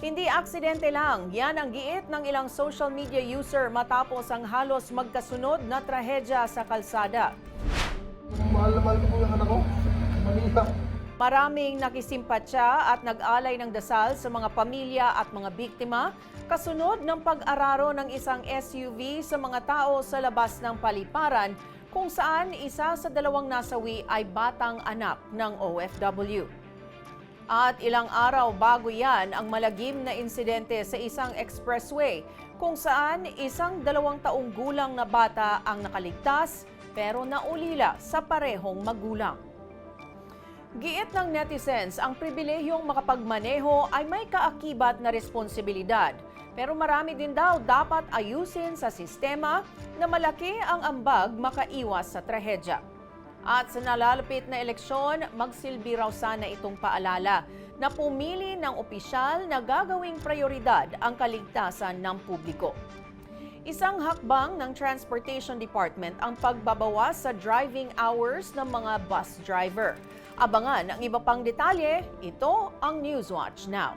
Hindi aksidente lang, yan ang giit ng ilang social media user matapos ang halos magkasunod na trahedya sa kalsada. Mahal na mahal ko po yung anak ko. Manila. Maraming nakisimpatya at nag-alay ng dasal sa mga pamilya at mga biktima kasunod ng pag-araro ng isang SUV sa mga tao sa labas ng paliparan kung saan isa sa dalawang nasawi ay batang anak ng OFW. At ilang araw bago yan ang malagim na insidente sa isang expressway kung saan isang dalawang taong gulang na bata ang nakaligtas pero naulila sa parehong magulang. Giit ng netizens, ang pribilehiyong makapagmaneho ay may kaakibat na responsibilidad. Pero marami din daw dapat ayusin sa sistema na malaki ang ambag makaiwas sa trahedya. At sa nalalapit na eleksyon, magsilbi raw sana itong paalala na pumili ng opisyal na gagawing prioridad ang kaligtasan ng publiko. Isang hakbang ng Transportation Department ang pagbabawas sa driving hours ng mga bus driver. Abangan ang iba pang detalye, ito ang Newswatch Now.